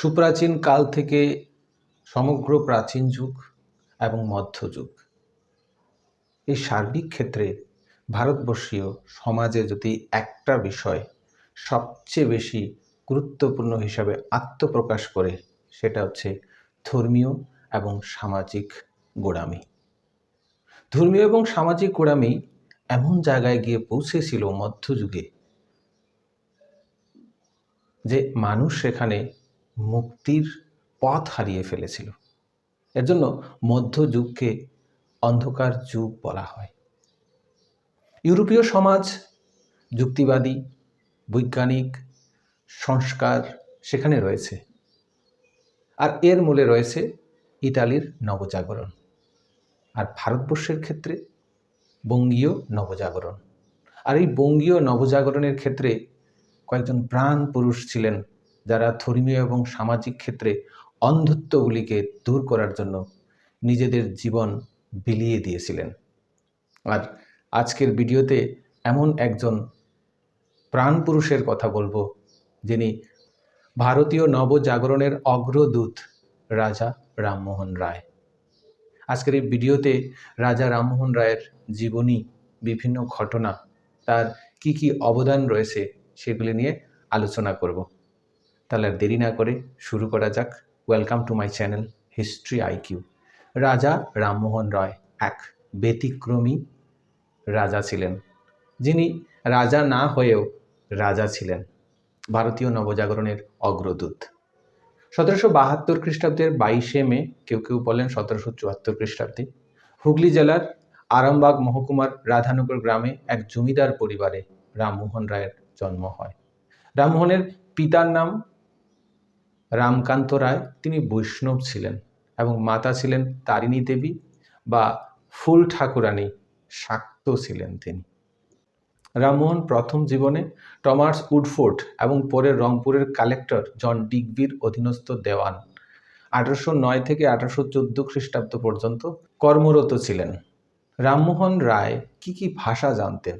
সুপ্রাচীন কাল থেকে সমগ্র প্রাচীন যুগ এবং মধ্যযুগ এই সার্বিক ক্ষেত্রে ভারতবর্ষীয় সমাজে যদি একটা বিষয় সবচেয়ে বেশি গুরুত্বপূর্ণ হিসাবে আত্মপ্রকাশ করে, সেটা হচ্ছে ধর্মীয় এবং সামাজিক গোড়ামি। ধর্মীয় এবং সামাজিক গোড়ামি এমন জায়গায় গিয়ে পৌঁছেছিল মধ্যযুগে যে মানুষ সেখানে মুক্তির পথ হারিয়ে ফেলেছিল। এর জন্য মধ্যযুগকে অন্ধকার যুগ বলা হয়। ইউরোপীয় সমাজ, যুক্তিবাদী, বৈজ্ঞানিক সংস্কার সেখানে রয়েছে। আর এর মূলে রয়েছে ইতালির নবজাগরণ। আর ভারতবর্ষের ক্ষেত্রে বঙ্গীয় নবজাগরণ। আর এই বঙ্গীয় নবজাগরণের ক্ষেত্রে কয়েকজন প্রাণ পুরুষ ছিলেন যারা ধর্মীয় এবং সামাজিক ক্ষেত্রে অন্ধত্বগুলিকে দূর করার জন্য নিজেদের জীবন বিলিয়ে দিয়েছিলেন। আর আজকের ভিডিওতে এমন একজন প্রাণ পুরুষের কথা বলব, যিনি ভারতীয় নবজাগরণের অগ্রদূত রাজা রামমোহন রায়। আজকের এই ভিডিওতে রাজা রামমোহন রায়ের জীবনী, বিভিন্ন ঘটনা, তার কি কি অবদান রয়েছে সেগুলি নিয়ে আলোচনা করব। তাহলে আর দেরি না করে শুরু করা যাক। Welcome to my channel history IQ Raja Rammohan Roy এক ব্যতিক্রমী রাজা ছিলেন। যিনি রাজা না হয়েও রাজা ছিলেন। ভারতীয় নবজাগরণের অগ্রদূত। সতেরোশো বাহাত্তর খ্রিস্টাব্দের বাইশে মে, কেউ কেউ বলেন সতেরোশো চুয়াত্তর খ্রিস্টাব্দে, হুগলি জেলার আরামবাগ মহকুমার রাধানগর গ্রামে এক জমিদার পরিবারে রামমোহন রায়ের জন্ম হয়। রামমোহনের পিতার নাম রামকান্ত রায় তিনি বৈষ্ণব ছিলেন এবং মাতা ছিলেন তারিণী দেবী বা ফুল ঠাকুরানী শাক্ত ছিলেন তিনি। রামমোহন প্রথম জীবনে টমাস উডফোর্ট এবং পরে রংপুরের কালেক্টর জন ডিগবির অধীনস্থ দেওয়ান। আঠারোশো নয় থেকে আঠারোশো চোদ্দ খ্রিস্টাব্দ পর্যন্ত কর্মরত ছিলেন। রামমোহন রায় কি কি ভাষা জানতেন?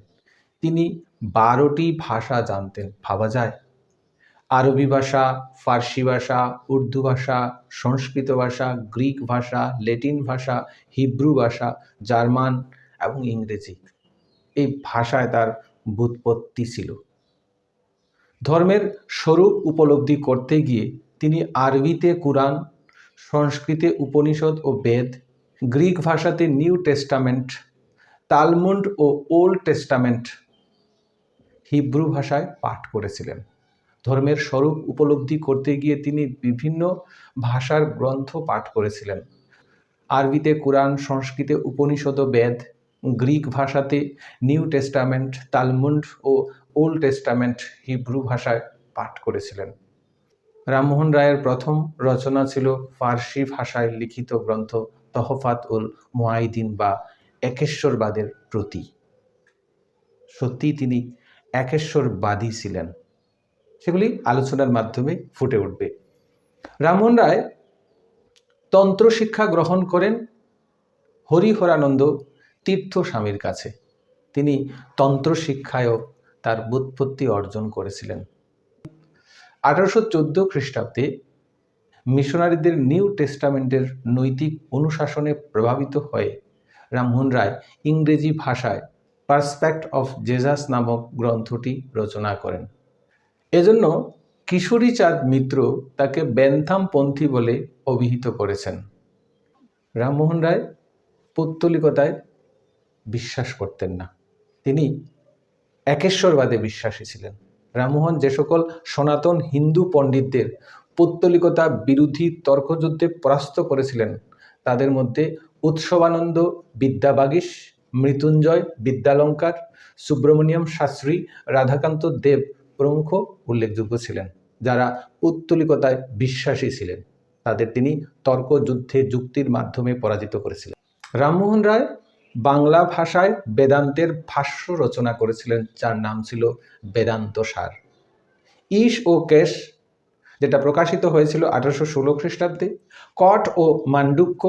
তিনি বারোটি ভাষা জানতেন, ভাবা যায়? আরবি ভাষা, ফার্সি ভাষা, উর্দু ভাষা, সংস্কৃত ভাষা, গ্রিক ভাষা, লেটিন ভাষা, হিব্রু ভাষা, জার্মান এবং ইংরেজি। এই ভাষায় তার বুৎপত্তি ছিল। ধর্মের স্বরূপ উপলব্ধি করতে গিয়ে তিনি আরবিতে কুরআন, সংস্কৃতে উপনিষদ ও বেদ, গ্রিক ভাষাতে নিউ টেস্টামেন্ট, তালমুন্ড ও ওল্ড টেস্টামেন্ট হিব্রু ভাষায় পাঠ করেছিলেন। ধর্মের স্বরূপ উপলব্ধি করতে গিয়ে তিনি বিভিন্ন ভাষার গ্রন্থ পাঠ করেছিলেন। আরবিতে কোরআন, সংস্কৃতে উপনিষদ বেদ, গ্রিক ভাষাতে নিউ টেস্টামেন্ট, তালমুন্ড ও ওল্ড টেস্টামেন্ট হিব্রু ভাষায় পাঠ করেছিলেন। রামমোহন রায়ের প্রথম রচনা ছিল ফার্সি ভাষায় লিখিত গ্রন্থ তহফাত উল মোয়াইদিন বা একেশ্বরবাদের প্রতি। সত্যি তিনি একেশ্বরবাদী ছিলেন। সেগুলি আলোচনার মাধ্যমে ফুটে উঠবে। রামমোহন রায় তন্ত্র শিক্ষা গ্রহণ করেন হরিহরানন্দ তীর্থ স্বামীর কাছে। তিনি তন্ত্র শিক্ষায়ও তার বুৎপত্তি অর্জন করেছিলেন। আঠারোশো চোদ্দ খ্রিস্টাব্দে মিশনারিদের নিউ টেস্টামেন্টের নৈতিক অনুশাসনে প্রভাবিত হয়ে রামমোহন রায় ইংরেজি ভাষায় পার্সপেক্ট অফ জেজাস নামক গ্রন্থটি রচনা করেন। এজন্য কিশোরী চাঁদ মিত্র তাকে বেন্থামপন্থী বলে অভিহিত করেছেন। রামমোহন রায় পৌত্তলিকতায় বিশ্বাস করতেন না। তিনি একেশ্বরবাদে বিশ্বাসী ছিলেন। রামমোহন যে সকল সনাতন হিন্দু পণ্ডিতদের পৌত্তলিকতা বিরোধী তর্কযুদ্ধে পরাস্ত করেছিলেন, তাদের মধ্যে উৎসবানন্দ বিদ্যাবাগীশ মৃত্যুঞ্জয় বিদ্যালঙ্কার, সুব্রমণিয়ম শাস্ত্রী, রাধাকান্ত দেব প্রমুখ উল্লেখযোগ্য ছিলেন, যারা পুত্তলিকতায় বিশ্বাসী ছিলেন। তাদের তিনি তর্কযুদ্ধে যুক্তির মাধ্যমে পরাজিত করেছিলেন। রামমোহন রায় বাংলা ভাষায় বেদান্তের ভাষ্য রচনা করেছিলেন, যার নাম ছিল বেদান্ত সার। ঈশ ও কেশ, যেটা প্রকাশিত হয়েছিল আঠারোশো ষোলো খ্রিস্টাব্দে, কট ও মান্ডুক্য,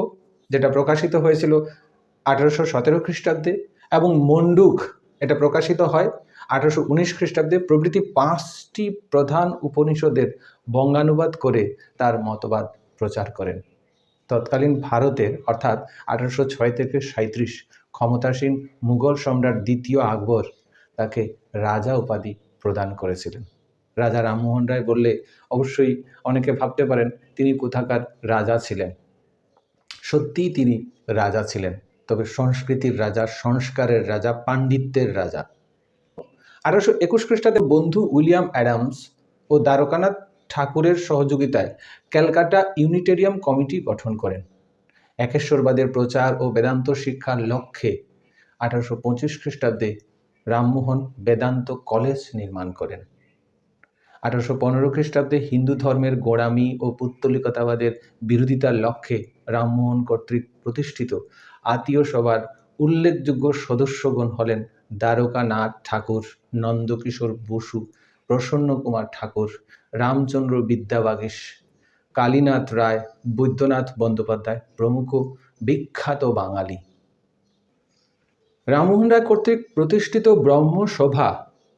যেটা প্রকাশিত হয়েছিল আঠারোশো সতেরো খ্রিস্টাব্দে, এবং মন্ডুক, এটা প্রকাশিত হয় আঠারোশো উনিশ খ্রিস্টাব্দে প্রভৃতি পাঁচটি প্রধান উপনিষদের বঙ্গানুবাদ করে তার মতবাদ প্রচার করেন। তৎকালীন ভারতের, অর্থাৎ আঠারোশো ছয় থেকে সাঁত্রিশ ক্ষমতাসীন মুঘল সম্রাট দ্বিতীয় আকবর তাকে রাজা উপাধি প্রদান করেছিলেন। রাজা রামমোহন রায় বললে অবশ্যই অনেকে ভাবতে পারেন তিনি কোথাকার রাজা ছিলেন। সত্যিই তিনি রাজা ছিলেন, তবে সংস্কৃতির রাজা, সংস্কারের রাজা, পাণ্ডিত্যের রাজা। আঠারোশো একুশ খ্রিস্টাব্দে বন্ধু উইলিয়াম অ্যাডামস ও দ্বারকানাথ ঠাকুরের সহযোগিতায় ক্যালকাটা ইউনিটেরিয়াম কমিটি গঠন করেন। একেশ্বরবাদের প্রচার ও বেদান্ত শিক্ষার লক্ষ্যে আঠারোশো পঁচিশ খ্রিস্টাব্দে রামমোহন বেদান্ত কলেজ নির্মাণ করেন। আঠারোশো পনেরো খ্রিস্টাব্দে হিন্দু ধর্মের গোড়ামি ও পুত্তলিকতাবাদের বিরোধিতার লক্ষ্যে রামমোহন কর্তৃক প্রতিষ্ঠিত আত্মীয় সভার উল্লেখযোগ্য সদস্যগণ হলেন দ্বারকানাথ ঠাকুর, নন্দকিশোর বসু প্রসন্ন কুমার ঠাকুর, রামচন্দ্র বিদ্যাবাগীশ, কালীনাথ রায়, বৈদ্যনাথ বন্দ্যোপাধ্যায় প্রমুখ বিখ্যাত বাঙালি। রামমোহন রায় কর্তৃক প্রতিষ্ঠিত ব্রহ্মসভা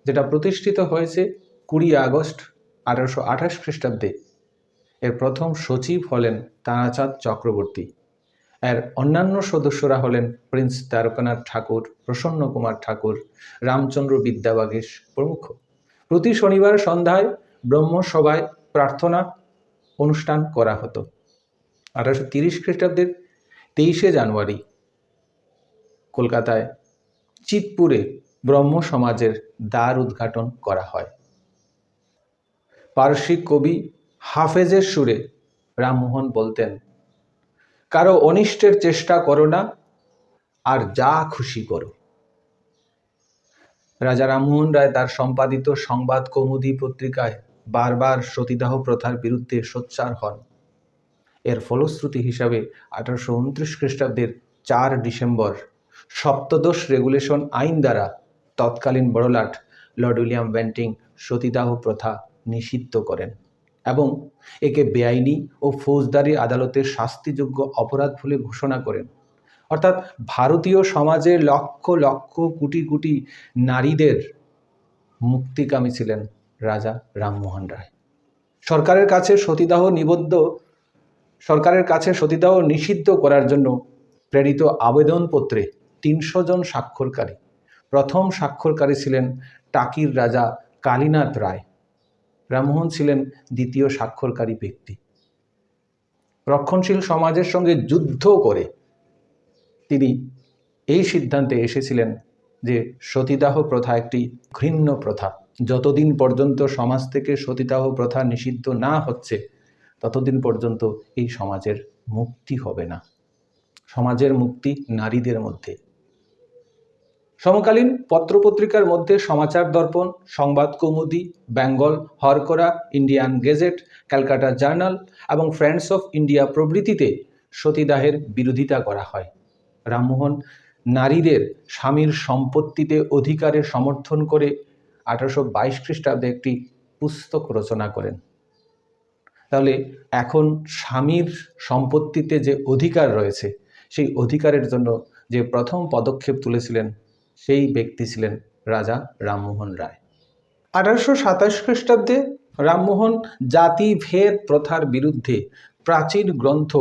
যেটা প্রতিষ্ঠিত হয়েছে কুড়ি আগস্ট আঠারোশো আঠাশ খ্রিস্টাব্দে। এর প্রথম সচিব হলেন তারাচাঁদ চক্রবর্তী। এর অন্যান্য সদস্যরা হলেন প্রিন্স দ্বারকানাথ ঠাকুর, প্রসন্ন কুমার ঠাকুর, রামচন্দ্র বিদ্যাবাগীশ প্রমুখ। প্রতি শনিবার সন্ধ্যায় ব্রহ্মসভায় প্রার্থনা অনুষ্ঠান করা হতো। আঠারোশো তিরিশ খ্রিস্টাব্দের তেইশে জানুয়ারি কলকাতায় চিতপুরে ব্রহ্ম সমাজের দ্বার উদ্ঘাটন করা হয়। পারসিক কবি হাফেজের সুরে রামমোহন বলতেন কারও অনিষ্টের চেষ্টা করো না, আর যা খুশি করো। রাজা রামমোহন রায় তার সম্পাদিত সংবাদ কৌমুদী পত্রিকায় বারবার সতীদাহ প্রথার বিরুদ্ধে সোচ্চার হন। এর ফলশ্রুতি হিসাবে আঠারোশো উনত্রিশ খ্রিস্টাব্দের চার ডিসেম্বর সপ্তদশ রেগুলেশন আইন দ্বারা তৎকালীন বড়লাট লর্ড উইলিয়াম ব্যান্টিং সতীদাহ প্রথা নিষিদ্ধ করেন। এবং একে বেআইনি ও ফৌজদারি আদালতের শাস্তিযোগ্য অপরাধ বলে ঘোষণা করেন। অর্থাৎ ভারতীয় সমাজের লক্ষ লক্ষ কোটি কোটি নারীদের মুক্তিকামী ছিলেন রাজা রামমোহন রায়। সরকারের কাছে সতীদাহ নিবদ্ধ, সরকারের কাছে সতীদাহ নিষিদ্ধ করার জন্য প্রেরিত আবেদনপত্রে তিনশো জন স্বাক্ষরকারী। প্রথম স্বাক্ষরকারী ছিলেন টাকির রাজা কালীনাথ রায়। রামমোহন ছিলেন দ্বিতীয় স্বাক্ষরকারী ব্যক্তি। রক্ষণশীল সমাজের সঙ্গে যুদ্ধ করে তিনি এই সিদ্ধান্তে এসেছিলেন যে সতীদাহ প্রথা একটি ঘৃণ্য প্রথা। যতদিন পর্যন্ত সমাজ থেকে সতীদাহ প্রথা নিষিদ্ধ না হচ্ছে, ততদিন পর্যন্ত এই সমাজের মুক্তি হবে না। সমাজের মুক্তি নারীদের মধ্যে। সমকালীন পত্রপত্রিকার মধ্যে Samachar Darpan, Sambad Kaumudi, Bengal, Hurkaru, Indian Gazette, Calcutta Journal এবং ফ্রেন্ডস অফ ইন্ডিয়া প্রভৃতিতে সতীদাহের বিরোধিতা করা হয়। রামমোহন নারীদের স্বামীর সম্পত্তিতে অধিকারের সমর্থন করে আঠারোশো বাইশ খ্রিস্টাব্দে একটি পুস্তক রচনা করেন। তাহলে এখন স্বামীর সম্পত্তিতে যে অধিকার রয়েছে, সেই অধিকারের জন্য যে প্রথম পদক্ষেপ তুলেছিলেন সেই ব্যক্তি ছিলেন রাজা রামমোহন রায়। আঠারোশো সাতাশ খ্রিস্টাব্দে রামমোহন জাতিভেদ প্রথার বিরুদ্ধে প্রাচীন গ্রন্থ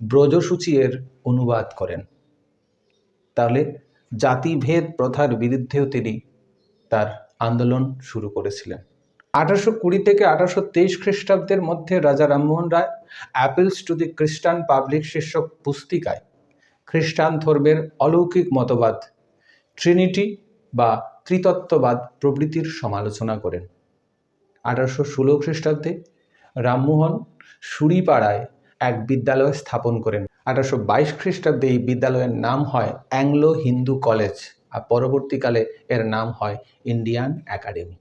ব্রজসূচি এর অনুবাদ করেন। তাহলে জাতিভেদ প্রথার বিরুদ্ধেও তিনি তার আন্দোলন শুরু করেছিলেন। আঠারোশো কুড়ি থেকে আঠারোশো তেইশ খ্রিস্টাব্দের মধ্যে Raja Rammohan Roy appeals to the Christian public শীর্ষক পুস্তিকায় খ্রিস্টান ধর্মের অলৌকিক মতবাদ ট্রিনিটি বা ত্রিতত্ত্ববাদ প্রভৃতির সমালোচনা করেন। আঠারোশো ষোলো খ্রিস্টাব্দে রামমোহন সুরিপাড়ায় এক বিদ্যালয় স্থাপন করেন। আঠারোশো বাইশ খ্রিস্টাব্দে এই বিদ্যালয়ের নাম হয় অ্যাংলো হিন্দু কলেজ আর পরবর্তীকালে এর নাম হয় ইন্ডিয়ান একাডেমি।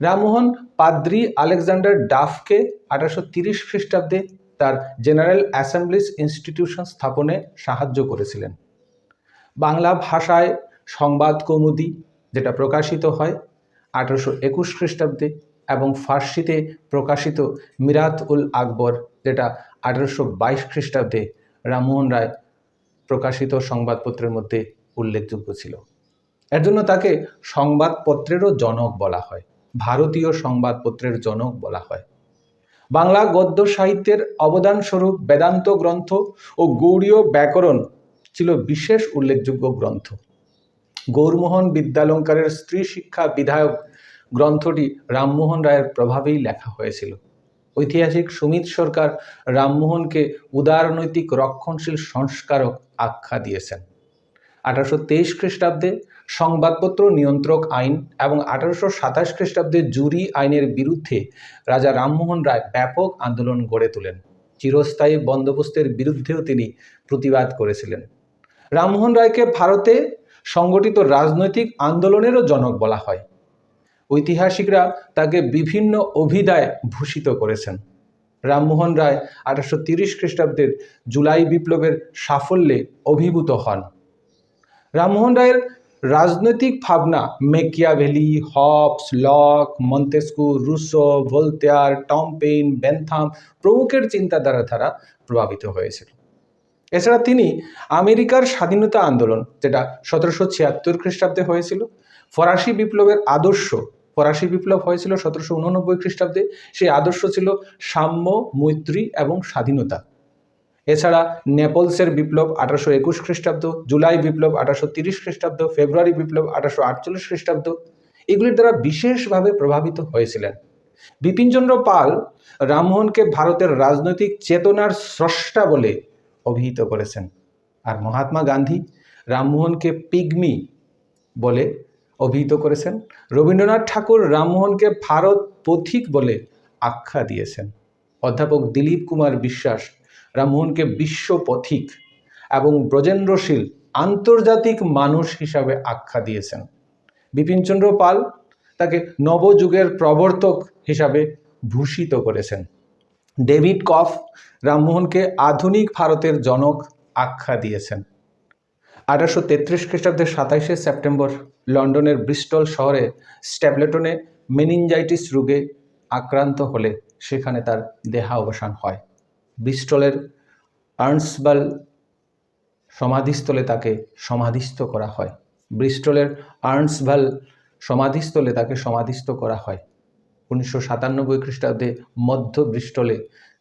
রামমোহন পাদ্রি আলেকজান্ডার ডাফকে আঠারোশো তিরিশ খ্রিস্টাব্দে তার জেনারেল অ্যাসেম্বলিজ ইনস্টিটিউশন স্থাপনে সাহায্য করেছিলেন। বাংলা ভাষায় সংবাদ কৌমুদি, যেটা প্রকাশিত হয় আঠারোশো একুশ খ্রিস্টাব্দে এবং ফার্সিতে প্রকাশিত মিরাত উল আকবর, যেটা আঠারোশো বাইশ খ্রিস্টাব্দে রামমোহন রায় প্রকাশিত সংবাদপত্রের মধ্যে উল্লেখযোগ্য ছিল। এর জন্য তাকে সংবাদপত্রেরও জনক বলা হয়, ভারতীয় সংবাদপত্রের জনক বলা হয়। বাংলা গদ্য সাহিত্যের অবদান স্বরূপ বেদান্ত গ্রন্থ ও গৌড়ীয় ব্যাকরণ ছিল বিশেষ উল্লেখযোগ্য গ্রন্থ। গৌরমোহন বিদ্যালঙ্কারের স্ত্রী শিক্ষা বিধায়ক গ্রন্থটি রামমোহন রায়ের প্রভাবেই লেখা হয়েছিল। ঐতিহাসিক সুমিত সরকার রামমোহনকে উদারনৈতিক রক্ষণশীল সংস্কারক আখ্যা দিয়েছেন। আঠারোশো তেইশ খ্রিস্টাব্দে সংবাদপত্র নিয়ন্ত্রক আইন এবং আঠারোশো সাতাশ খ্রিস্টাব্দে জুরি আইনের বিরুদ্ধে রাজা রামমোহন রায় ব্যাপক আন্দোলন গড়ে তোলেন। চিরস্থায়ী বন্দোবস্তের বিরুদ্ধেও তিনি প্রতিবাদ করেছিলেন। রামমোহন রায়কে ভারতে সংগঠিত রাজনৈতিক আন্দোলনেরও জনক বলা হয়। ঐতিহাসিকরা তাকে বিভিন্ন অভিধায় ভূষিত করেছেন। রামমোহন রায় আঠারোশো তিরিশ খ্রিস্টাব্দের জুলাই বিপ্লবের সাফল্যে অভিভূত হন। রামমোহন রায়ের রাজনৈতিক ভাবনা Machiavelli, Hobbes, Locke, Montesquieu, Rousseau, Voltaire, Tom Paine, Bentham প্রমুখের চিন্তাধারা দ্বারা প্রভাবিত হয়েছিল। এছাড়া তিনি আমেরিকার স্বাধীনতা আন্দোলন, যেটা সতেরোশো ছিয়াত্তর খ্রিস্টাব্দে হয়েছিল, ফরাসি বিপ্লবের আদর্শ, ফরাসি বিপ্লব হয়েছিল সতেরোশো উননব্বই খ্রিস্টাব্দে, সেই আদর্শ ছিল সাম্য, মৈত্রী এবং স্বাধীনতা। এছাড়া নেপলসের বিপ্লব আঠারোশো একুশ খ্রিস্টাব্দ, জুলাই বিপ্লব আঠারোশো তিরিশ খ্রিস্টাব্দ, ফেব্রুয়ারি বিপ্লব আঠারোশো আটচল্লিশ খ্রিস্টাব্দ, এগুলির দ্বারা বিশেষভাবে প্রভাবিত হয়েছিলেন। বিপিনচন্দ্র পাল রামমোহনকে ভারতের রাজনৈতিক চেতনার স্রষ্টা বলে অভিহিত করেছেন। আর মহাত্মা গান্ধী রামমোহনকে পিগমি বলে অভিহিত করেছেন। রবীন্দ্রনাথ ঠাকুর রামমোহনকে ভারত পথিক বলে আখ্যা দিয়েছেন। অধ্যাপক দিলীপ কুমার বিশ্বাস রামমোহনকে বিশ্ব পথিক এবং ব্রজেন্দ্রশীল আন্তর্জাতিক মানুষ হিসাবে আখ্যা দিয়েছেন। বিপিনচন্দ্র পাল তাকে নবযুগের প্রবর্তক হিসাবে ভূষিত করেছেন। ডেভিড কফ রামমোহনকে আধুনিক ভারতের জনক আখ্যা দিয়েছেন। আঠারোশো তেত্রিশ খ্রিস্টাব্দের সাতাইশে সেপ্টেম্বর লন্ডনের ব্রিস্টল শহরে স্ট্যাবলেটনে মেনিনজাইটিস রোগে আক্রান্ত হলে সেখানে তার দেহাবসান হয়। ব্রিস্টলের আর্নসবাল সমাধিস্থলে তাকে সমাধিস্থ করা হয়। ব্রিস্টলের আর্নসভাল সমাধিস্থলে তাকে সমাধিস্থ করা হয়। উনিশশো সাতানব্বই খ্রিস্টাব্দে মধ্য ব্রিস্টলে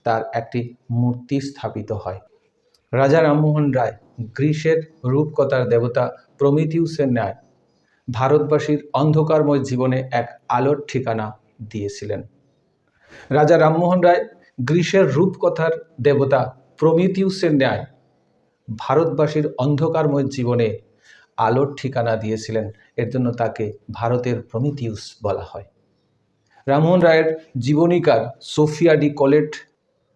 তার একটি মূর্তি স্থাপিত হয়। রাজা রামমোহন রায় গ্রীসের রূপকথার দেবতা প্রমিথিউসের ন্যায় ভারতবাসীর অন্ধকারময় জীবনে এক আলোর ঠিকানা দিয়েছিলেন। রাজা রামমোহন রায় গ্রীসের রূপকথার দেবতা প্রমিথিউসের ন্যায় ভারতবাসীর অন্ধকারময় জীবনে আলোর ঠিকানা দিয়েছিলেন। এর জন্য তাকে ভারতের প্রমিথিউস বলা হয়। রামমোহন রায়ের জীবনীকার সোফিয়া ডি কলেট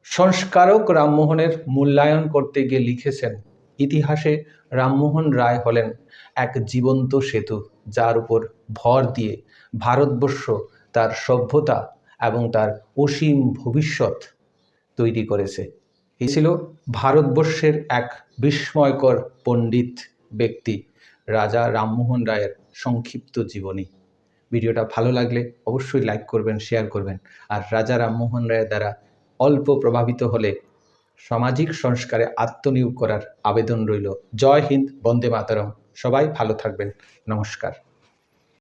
সংস্কারক রামমোহনের মূল্যায়ন করতে গিয়ে লিখেছেন, ইতিহাসে রামমোহন রায় হলেন এক জীবন্ত সেতু যার উপর ভর দিয়ে ভারতবর্ষ তার সভ্যতা এবং তার অসীম ভবিষ্যৎ তৈরি করেছে। এ ছিল ভারতবর্ষের এক বিস্ময়কর পণ্ডিত ব্যক্তি, রাজা রামমোহন রায়ের সংক্ষিপ্ত জীবনী। ভিডিওটা ভালো লাগলে অবশ্যই লাইক করবেন শেয়ার করবেন। আর রাজা রামমোহন রায়ের দ্বারা অল্প প্রভাবিত হলে সামাজিক সংস্কারে আত্মনিয়োগ করার আবেদন রইল। জয় হিন্দ, বন্দে মাতরম। সবাই ভালো থাকবেন। নমস্কার।